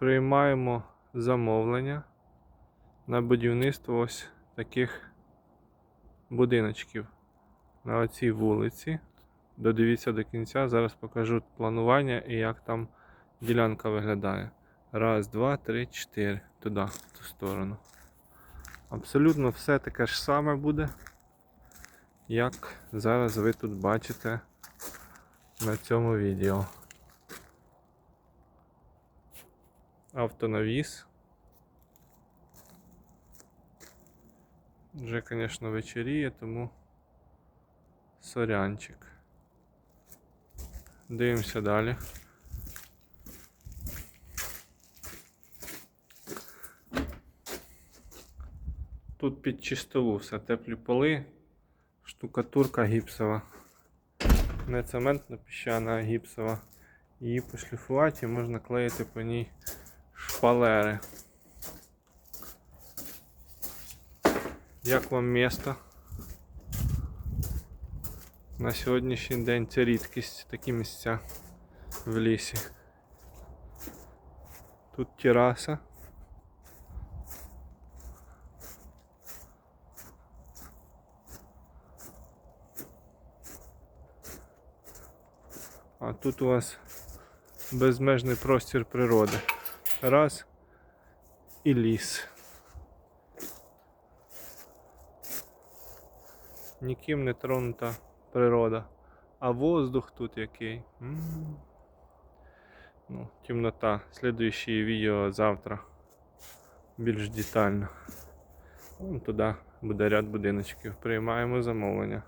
Приймаємо замовлення на будівництво ось таких будиночків на оцій вулиці. Додивіться до кінця. Зараз покажу планування і як там ділянка виглядає. Раз, два, три, чотири. Туди, в ту сторону. Абсолютно все таке ж саме буде, як зараз ви тут бачите на цьому відео. Автонавіс. Вже, звісно, вечеріє, тому сорянчик. Дивимося далі. Тут під чистову все теплі поли, штукатурка гіпсова. Не цементно піщана, а гіпсова. Її пошліфувати і можна клеїти по ній шпалери. Як вам місто? На сьогоднішній день це рідкість такі місця в лісі. Тут тераса. А тут у вас безмежний простір природи. Раз і ліс. Ніким не тронута природа. А воздух тут який. М. Ну, темнота. Слідуюче відео завтра. Більш детально. Вон туди буде ряд будиночків. Приймаємо замовлення.